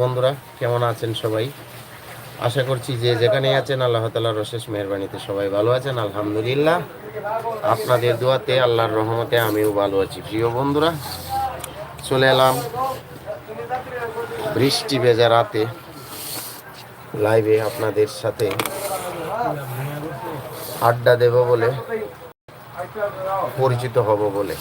বন্ধুরা, কেমন আছেন সবাই? আশা করছি যে যেখানে আছেন, আল্লাহ তালার অশেষ মেহরবানিতে সবাই ভালো আছেন, আলহামদুলিল্লাহ। আপনাদের দোয়াতে, আল্লাহর রহমতে আমিও ভালো আছি। প্রিয় বন্ধুরা, চলে এলাম বৃষ্টি ভেজা রাতে। লাইভে আপনাদের সাথে আড্ডা দেব বলে পরিচিত হব বলে।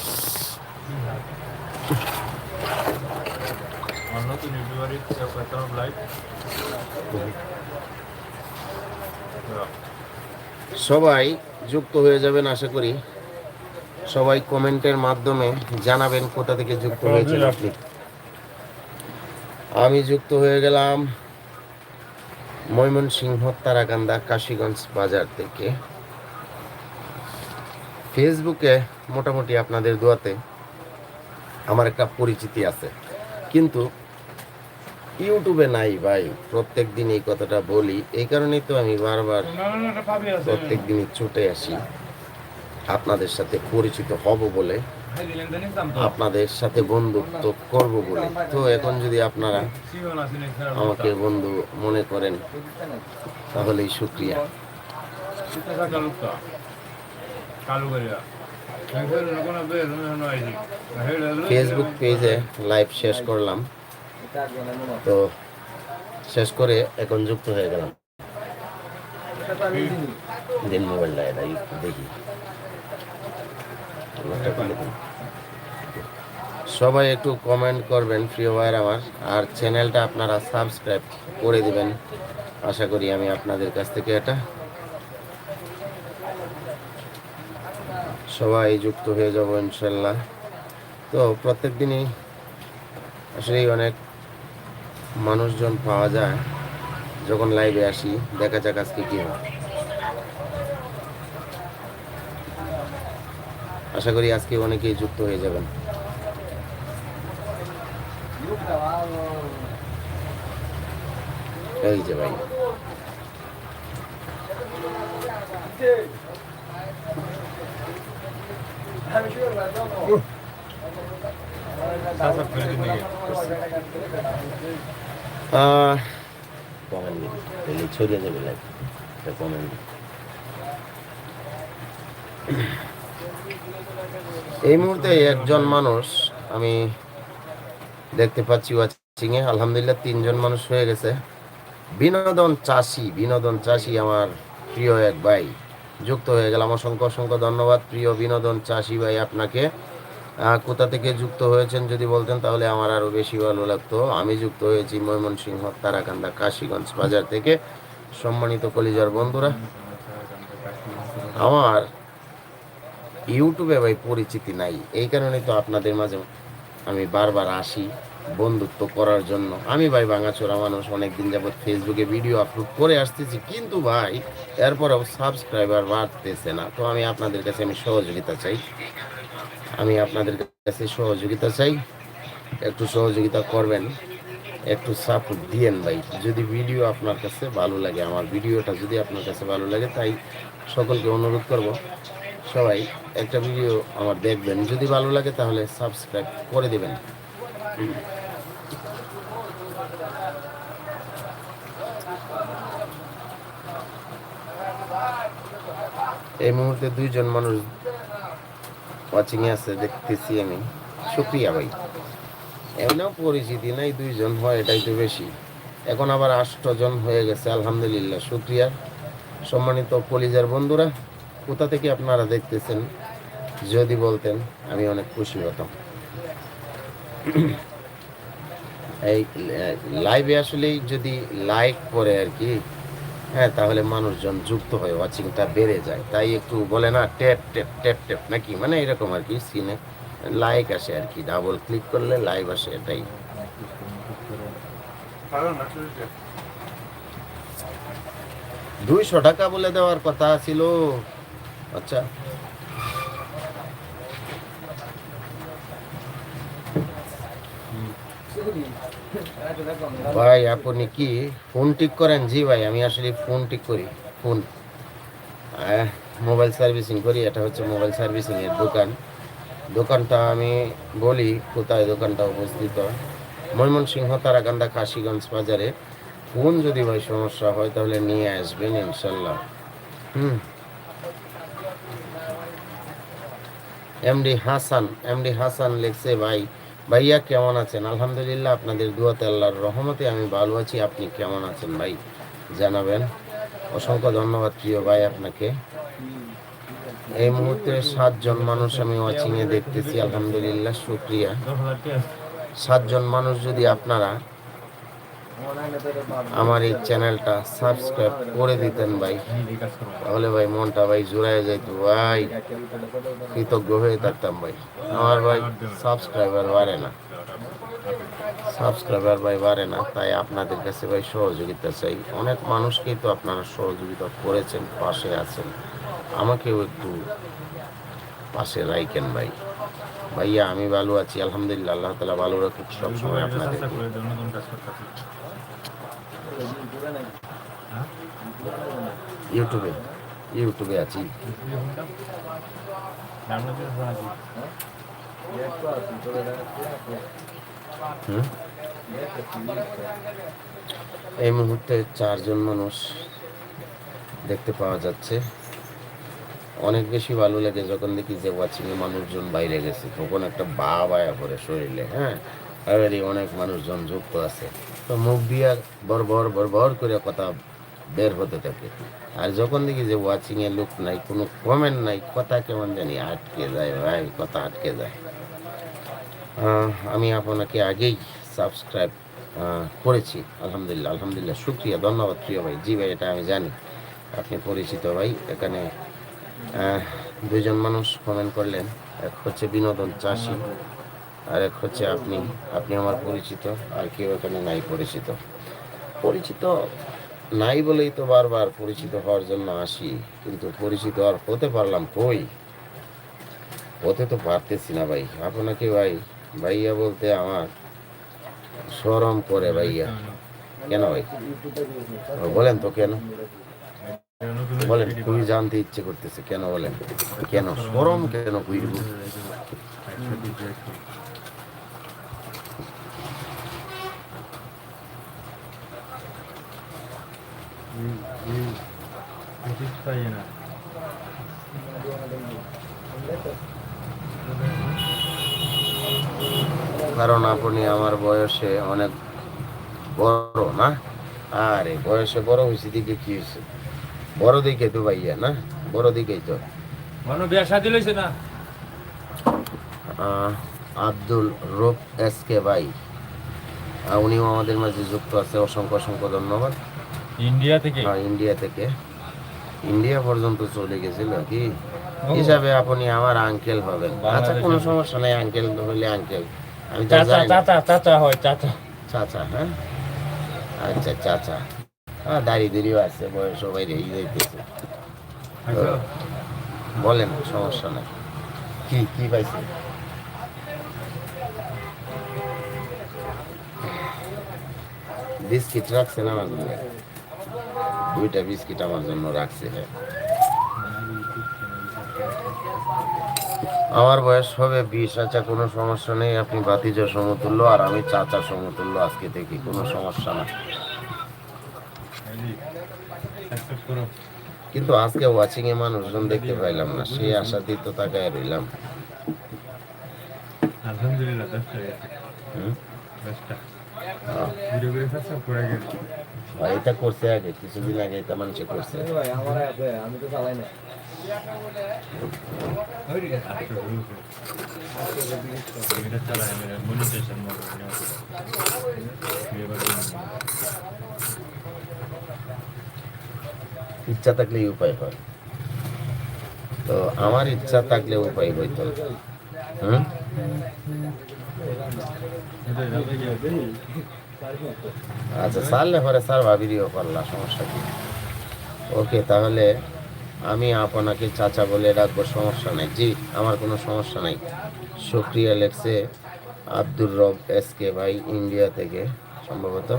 সবাই যুক্ত হয়ে যাবেন, আশা করি। সবাই কমেন্টের মাধ্যমে জানাবেন কোথা থেকে যুক্ত হয়েছেন আপনি। আমি যুক্ত হয়ে গেলাম ময়মনসিংহ তারাকান্দা কাশীগঞ্জ বাজার থেকে। ফেসবুকে মোটামুটি আপনাদের দোয়াতে আমার একটা পরিচিতি আছে। কিন্তু ইউটিউবে নাই ভাই, প্রত্যেক দিন এই কথাটা বলি। এই কারণেই তো আমি বারবার প্রত্যেক দিনই ছুটে আসি। আপনাদের সাথে পরিচিত হব বলে, আপনাদের সাথে বন্ধুত্ব করব বলে। তো এখন যদি আপনারা আমাকে বন্ধু মনে করেন, তাহলেই শুক্রিয়া। ফেসবুক পেজে লাইভ শেষ করলাম। তো শেষ করে এখন যুক্ত হয়ে গেলাম। দিন মোবাইলটা এটা একটু দেখি। সবাই একটু কমেন্ট করবেন প্রিয় ভাইয়ের আমার, আর চ্যানেলটা আপনারা সাবস্ক্রাইব করে দিবেন। আশা করি আমি আপনাদের কাছ থেকে এটা সবাই যুক্ত হয়ে যাব ইনশাল্লাহ। তো প্রত্যেক দিনই আসলে অনেক মানুষজন পাওয়া যায় যখন লাইভে আসি দেখা যাক আজকে কি হয়। আশা করি আজকে অনেকেই যুক্ত হয়ে যাবেন। এই যে ভাই। আহ, এই মুহূর্তে একজন মানুষ, আমি দেখতে পাচ্ছি ওয়াচিং এ আলহামদুলিল্লাহ তিনজন মানুষ হয়ে গেছে। বিনোদন চাষি বিনোদন চাষি আমার প্রিয় এক ভাই। যুক্ত হয়ে গেলাম। অসংখ্য অসংখ্য ধন্যবাদ প্রিয় বিনোদন চাষি ভাই আপনাকে। কোথা থেকে যুক্ত হয়েছেন যদি বলতেন, তাহলে আমার আরও বেশি ভালো লাগতো। আমি যুক্ত হয়েছি ময়মনসিংহ, তারাকান্দা, কাশীগঞ্জ বাজার থেকে। সম্মানিত কলিজার বন্ধুরা, আমার ইউটিউবে ভাই পরিচিতি নাই। এই কারণে তো আপনাদের মাঝে আমি বারবার আসি বন্ধুত্ব করার জন্য। আমি ভাই ভাঙাচোরা মানুষ, অনেকদিন যাবৎ ফেসবুকে ভিডিও আপলোড করে আসতেছি। কিন্তু ভাই, এরপরেও সাবস্ক্রাইবার বাড়তেছে না। তো আমি আপনাদের কাছে আমি সহযোগিতা চাই। আমি আপনাদের কাছে সহযোগিতা চাই। একটু সহযোগিতা করবেন, একটু সাপোর্ট দিয়েন ভাই। যদি ভিডিও আপনার কাছে ভালো লাগে, আমার ভিডিওটা যদি আপনার কাছে ভালো লাগে, তাই সকলকে অনুরোধ করব, সবাই একটা ভিডিও আমার দেখবেন। যদি ভালো লাগে তাহলে সাবস্ক্রাইব করে দেবেন। এই মুহূর্তে দুইজন মানুষ এ আছে, দেখতেছি আমি। শুক্রিয়া ভাই। এমনিও পরিচিতি নাই, দুইজন হয়, এটাই তো বেশি। এখন আবার আষ্টজন হয়ে গেছে, আলহামদুলিল্লাহ শুক্রিয়া সম্মানিত কলিজার বন্ধুরা, কোথা থেকে আপনারা দেখতেছেন? যদি বলতেন, আমি অনেক খুশি হতাম। এই লাইভে আসলেই যদি লাইক করে আর কি হ্যাঁ তাহলে মানুষজন যুক্ত হয় ওয়াচিংটা বেড়ে যায়। তাই একটু বলে না ট্যাপ ট্যাপ ট্যাপ ট্যাপ নাকি? মানে এরকম আর কি সিনে লাইক আসে আর কি ডাবল ক্লিক করলে লাইভ আসে এটাই। দুইশো টাকা বলে দেওয়ার কথা ছিল। আচ্ছা। ভাই, আপনি কি ফোন ঠিক করেন? জি ভাই, আমি আসলে ফোন ঠিক করি, ফোন। মোবাইল সার্ভিসিং করি, এটা হচ্ছে মোবাইল সার্ভিসিং এর দোকান। দোকানটা আমি বলি, কোথায় দোকানটা অবস্থিত? ময়মনসিংহ, তারাকান্দা, কাশীগঞ্জ বাজারে। ফোন যদি ভাই সমস্যা হয়, তাহলে নিয়ে আসবেন ইনশাল্লাহ। হুম। এমডি হাসান এমডি হাসান লিখছে, ভাই ভাইয়া, কেমন আছেন? আলহামদুলিল্লাহ, আপনাদের দুয়াতে আল্লাহর রহমতে আমি ভালো আছি। আপনি কেমন আছেন ভাই? জানাবেন। অসংখ্য ধন্যবাদ প্রিয় ভাই আপনাকে। এই মুহূর্তে সাতজন মানুষ আমি ওয়াচিংয়ে দেখতেছি, আলহামদুলিল্লাহ, শুক্রিয়া। সাতজন মানুষ যদি আপনারা আমার এই চ্যানেলটা সাবস্ক্রাইব করে দিতেন ভাই। তাহলে ভাই মনটা ভাই জুড়ায় যাইতো। ভাই, কৃতজ্ঞ হয়ে থাকতাম ভাই। আমার ভাই সাবস্ক্রাইবার বাড়ে না। সাবস্ক্রাইবার ভাই বাড়ে না, তাই আপনাদের কাছে ভাই সহযোগিতা চাই। অনেক মানুষকেই তো আপনারা সহযোগিতা করেছেন, পাশে আছেন। আমাকেও একটু পাশে রাইকেন ভাই। ভাইয়া, আমি ভালো আছি, আলহামদুলিল্লাহ, আল্লাহ তালা ভালো রাখুক, সবসময় আপনাদের চেষ্টা করে দেবো নতুন কাজ করতেছি হ্যাঁ ইউটিউবে ইউটিউবে আছি? এই মুহূর্তে চারজন মানুষ দেখতে পাওয়া যাচ্ছে। অনেক বেশি ভালো লাগে যখন দেখি যে ওয়াচিংয়ে মানুষজন বাইরে গেছে। তখন একটা বা বায়া করে শরীরে হ্যাঁ? এবারে অনেক মানুষজন যুক্ত আছে। তো মুখ দিয়ে বর দিয়া বরবর বরবর করে কথা বের হতে থাকে। আর যখন দেখি যে ওয়াচিংয়ে লুক নাই, কোনো কমেন্ট নাই, কথা কেমন জানি আটকে যায়, ভাই, কথা আটকে যায়। আমি আপনাকে আগেই সাবস্ক্রাইব করেছি। আলহামদুলিল্লাহ আলহামদুলিল্লাহ, শুক্রিয়া, ধন্যবাদ প্রিয় ভাই। জি ভাই, এটা আমি জানি, আপনি পরিচিত ভাই। এখানে দুজন মানুষ কমেন্ট করলেন। এক হচ্ছে বিনোদন চাষি, আর এক হচ্ছে আপনি। আপনি আমার পরিচিত, আর কেউ এখানে নাই পরিচিত। পরিচিত নাই বলেই তো বারবার পরিচিত হওয়ার জন্য আসি, কিন্তু পরিচিত আর হতে পারলাম কই? হতে তো পারতেছি না ভাই। আপনাকে ভাই, ভাইয়া বলতে আমার সরম করে ভাইয়া। কেন ভাই? বলেন তো কেন? বলেন খুবই জানতে ইচ্ছে করতেছে, কেন বলেন? কেন? সরম কেন কারণ আপনি আমার বয়সে অনেক বড় না? আরে বয়সে বড় হয়েছে দিকে কি হয়েছে? বড় দিকে তো ভাইয়া না? বড় দিকেই তো। মনে বিয়া শাদি লইছে না? আব্দুল রূপ এস কে ভাই। উনিও আমাদের মাঝে যুক্ত আছে। অসংখ্য অসংখ্য ধন্যবাদ। ইন্ডিয়া থেকে? হ্যাঁ, ইন্ডিয়া থেকে। ইন্ডিয়া পর্যন্ত চলে গেছিল কি? হিসাবে আপনি আমার আঙ্কেল হবেন। আচ্ছা কোনো সমস্যা নাই আঙ্কেল হইলে আঙ্কেল আমি চাচা চাচা চাচা হয় চাচা। চাচা হ্যাঁ? আচ্ছা চাচা। হ্যাঁ দাড়ি দেরিও আছে বয়স সবাই রেগে যাইতেছে বলেন সমস্যা নাই। কি কি পাইছে? বিস্কিট রাখছেন আমার দুইটা বিস্কিট আমার জন্য রাখছে। হ্যাঁ আমার বয়স হবে বিশ আচ্ছা কোনো সমস্যা নেই আপনি ভাতিজা সমতুল্য আর আমি চাচা সমতুল্য আজকে থেকে কোনো সমস্যা না। কিন্তু আজকে ওয়াচিং এ মানুষজন দেখতে পাইলাম না সেই আশাতেই তো তাকায় রইলাম। আলহামদুলিল্লাহ দশটা গেছে হুম? দশটা আহ, ভিডিও করে সাকসেস করে গেছে ভাই এটা করছে আগে কিছুদিন আগে এটা মানুষে করছে আমি তো চালাই না এটা চালায় আমি মনিটেশন ইচ্ছা থাকলেই উপায় হয় তো আমার ইচ্ছা থাকলে উপায় হইতো না। হুম আচ্ছা সারলে পরে স্যার ভাবিরিও পারলা সমস্যা কি? ওকে তাহলে আমি আপনাকে চাচা বলে রাখব সমস্যা নাই। জি, আমার কোনো সমস্যা নাই। শুক্রিয়া লেখছে, আব্দুর রব এস কে ভাই ইন্ডিয়া থেকে, সম্ভবত।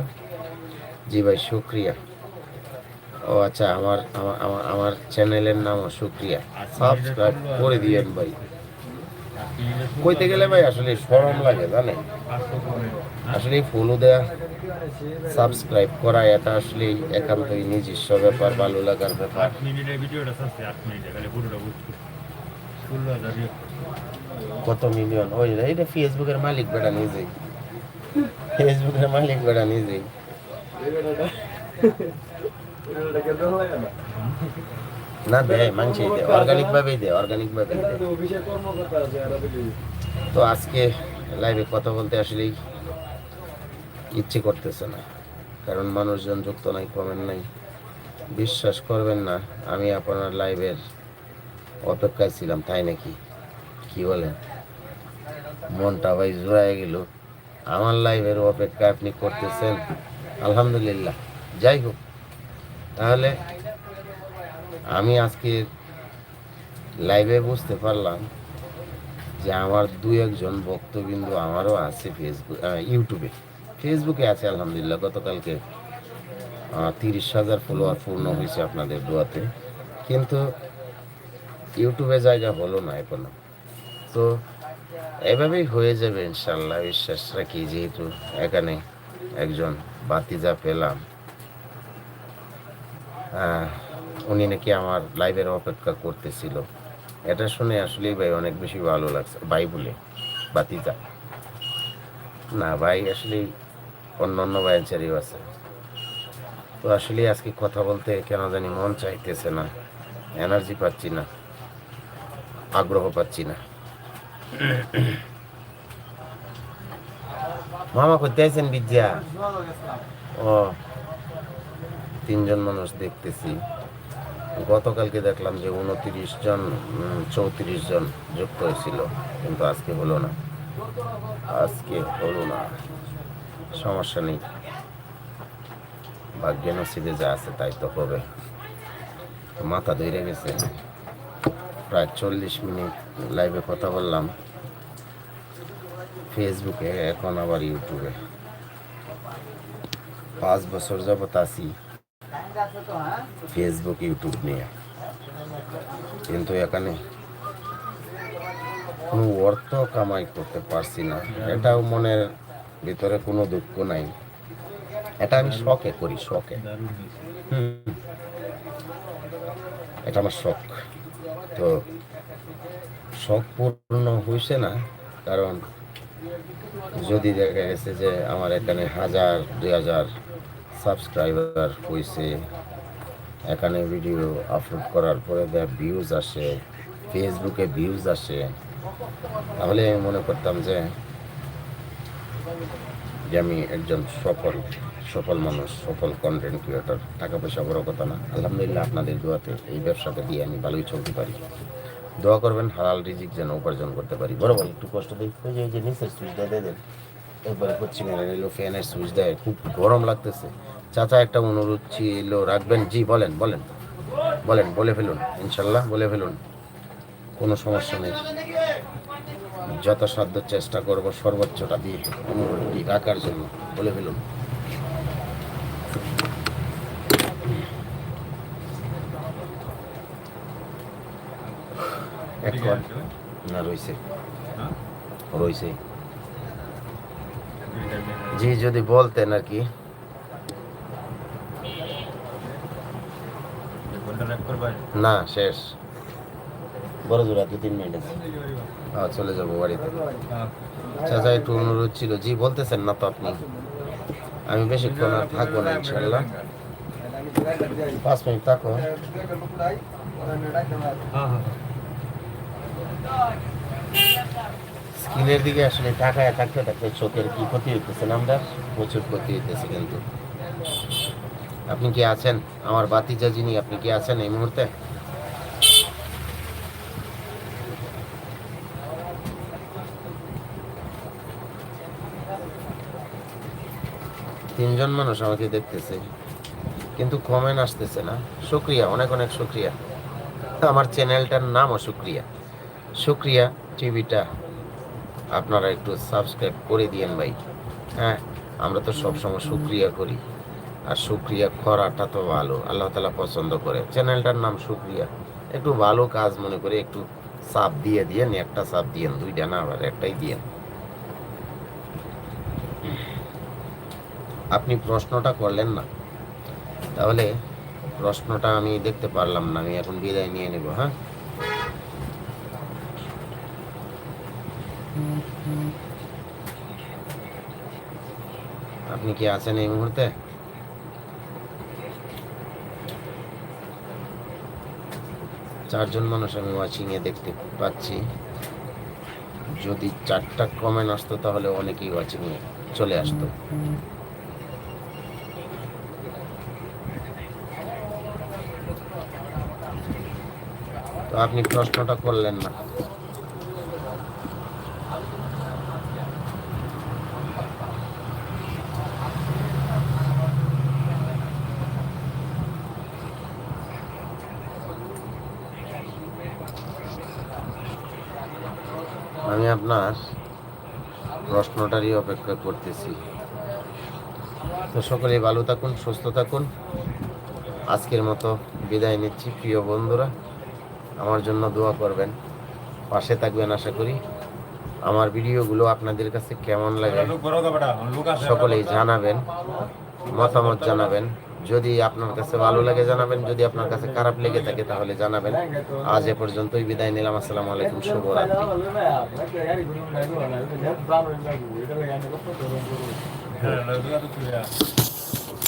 জি ভাই শুক্রিয়া ও আচ্ছা আমার আমার, আমার- চ্যানেলের নামও শুক্রিয়া সাবস্ক্রাইব করে দিয়েন ভাই। কইতে গেলে ভাই আসলে শরম লাগে, জানেন? আসলে ফলো দেয়া সাবস্ক্রাইব করা এটা আসলে একান্তই নিজস্ব ব্যাপার ভালো লাগার ব্যাপার। কত মিলিয়ন ওই এটা ফেসবুকের মালিক বেটা নিজেই। ফেসবুকের মালিক বেটা নিজেই। না দেয় মাংসই দেয়। অর্গানিক ভাবেই দেয় অর্গানিক ভাবেই দেয়। তো আজকে লাইভে কথা বলতে আসলেই ইচ্ছে করতেছে না। কারণ মানুষজন যুক্ত নাই কমেন্ট নাই। বিশ্বাস করবেন না, আমি আপনার লাইভের অপেক্ষায় ছিলাম, তাই নাকি? কি বলেন? মনটা ভাই জোড়ায় গেল। আমার লাইভের অপেক্ষা আপনি করতেছেন, আলহামদুলিল্লাহ। যাই হোক, তাহলে আমি আজকে লাইভে বুঝতে পারলাম যে আমার দু একজন ভক্তবিন্দু আমারও আছে ফেসবুক ইউটিউবে ফেসবুকে আছে, আলহামদুলিল্লাহ, গতকালকে তিরিশ হাজার ফলোয়ার পূর্ণ হয়েছে আপনাদের দোয়াতে। কিন্তু ইউটিউবে জায়গা হলো না এখনও। তো এভাবেই হয়ে যাবে ইনশাল্লাহ বিশ্বাস রাখি, যেহেতু এখানে একজন বাতিজা পেলাম। উনি নাকি আমার লাইভের অপেক্ষা করতেছিল। এটা শুনে আসলেই ভাই অনেক বেশি ভালো লাগছে। ভাই বলে, বাতিজা। না ভাই আসলে অন্য অন্য ব্যাঞ্চারিও আছে। তো আসলে আজকে কথা বলতে কেন জানি মন চাইতেছে না। এনার্জি পাচ্ছি না। আগ্রহ পাচ্ছি না। মামা করতে আছেন বিদ্যা? ও, তিনজন মানুষ দেখতেছি। গতকালকে দেখলাম যে উনত্রিশ জন চৌত্রিশ জন যুক্ত হয়েছিল, কিন্তু আজকে হলো না। আজকে হলো না। সমস্যা নেই। ভাগ্য নসিবে যা আছে তাই তো হবে। মাথা ধরে গেছে। প্রায় চল্লিশ মিনিট লাইভে কথা বললাম। ফেসবুকে এখন আবার ইউটিউবে পাঁচ বছর যাবত আছি। ফেসবুক ইউটিউব নিয়ে। কিন্তু এখানে কোনো অর্থ কামাই করতে পারছি না। এটাও মনের ভিতরে কোনো দুঃখ নাই। এটা আমি শখে করি, শখে। এটা আমার শখ। তো শখ পূর্ণ হয়েছে না, কারণ যদি দেখা গেছে যে আমার এখানে হাজার, দুই হাজার সাবস্ক্রাইবার হয়েছে এখানে ভিডিও আপলোড করার পরে দেখ ভিউজ আসে ফেসবুকে ভিউজ আসে। তাহলে আমি মনে করতাম যে আমি একজন সফল সফল মানুষ, সফল কন্টেন্ট ক্রিয়েটর টাকা পয়সা বড় কথা না। আলহামদুলিল্লাহ আপনাদের দোয়াতে এই ব্যবসাটা দিয়ে আমি ভালোই চলতে পারি। দোয়া করবেন, হালাল রিজিক যেন উপার্জন করতে পারি। বরাবর একটু কষ্ট ওই যে- ওই যে, নিচের সুইচটা দিয়ে দেন একবারে পশ্চিমে ফ্যানের সুইচ দেয়। খুব গরম লাগতেছে। চাচা একটা অনুরোধ ছিল রাখবেন? জি বলেন বলেন। বলেন বলে ফেলুন ইনশাল্লাহ বলে ফেলুন। কোনো সমস্যা নেই। যথাসাধ্য চেষ্টা করব সর্বোচ্চটা দিয়ে অনুরোধটি রাখার জন্য। বলে ফেলুন। না রয়েছে হ্যাঁ? রয়েছে জি যদি বলতেন আর কি। না শেষ। বড় জোড়া দু তিন মিনিট আছে। হ্যাঁ চলে যাব বাড়িতে। চাচা একটু অনুরোধ ছিল। জি বলতেছেন না তো আপনি। আমি বেশিক্ষণ আর থাকব না ইনশাল্লাহ পাঁচ মিনিট থাকো। স্কিনের দিকে আসলে তাকায় থাকতে থাকতে চোখের কি ক্ষতি হইতেছে না আমরা? প্রচুর ক্ষতি হইতেছে কিন্তু। আপনি কি আছেন? আমার বাতিজা যিনি আপনি কি আছেন এই মুহূর্তে? তিনজন মানুষ আমাকে দেখতেছে, কিন্তু কমেন্ট আসতেছে না। শুক্রিয়া অনেক অনেক শুক্রিয়া আমার চ্যানেলটার নামও শুক্রিয়া শুক্রিয়া টিভিটা আপনারা একটু সাবস্ক্রাইব করে দিয়েন ভাই। হ্যাঁ আমরা তো সবসময় শুক্রিয়া করি। আর শুক্রিয়া করাটা তো ভালো, আল্লাহ তালা পছন্দ করে। চ্যানেলটার নাম শুক্রিয়া একটু ভালো কাজ মনে করে একটু সাপ দিয়ে দিয়েন, একটা সাপ দিয়েন, দুইটা না, আবার একটাই দিয়েন। আপনি প্রশ্নটা করলেন না। তাহলে প্রশ্নটা আমি দেখতে পারলাম না, আমি এখন বিদায় নিয়ে নেব হ্যাঁ? আপনি কি আছেন এই মুহূর্তে? চারজন মানুষ আমি ওয়াচিং এ দেখতে পাচ্ছি। যদি চারটা কমেন্ট আসতো তাহলে অনেকেই ওয়াচিং এ চলে আসতো। তো আপনি প্রশ্নটা করলেন না। আমি আপনার প্রশ্নটারই অপেক্ষা করতেছি। তো সকলেই ভালো থাকুন, সুস্থ থাকুন। আজকের মতো বিদায় নিচ্ছি, প্রিয় বন্ধুরা। আমার জন্য দোয়া করবেন। পাশে থাকবেন আশা করি। আমার ভিডিওগুলো আপনাদের কাছে কেমন লাগে সকলেই জানাবেন, মতামত জানাবেন। যদি আপনার কাছে ভালো লাগে জানাবেন, যদি আপনার কাছে খারাপ লেগে থাকে তাহলে জানাবেন। আজ এ পর্যন্তই বিদায় নিলাম। আসসালামু আলাইকুম, শুভরাত্রি। হ্যাঁ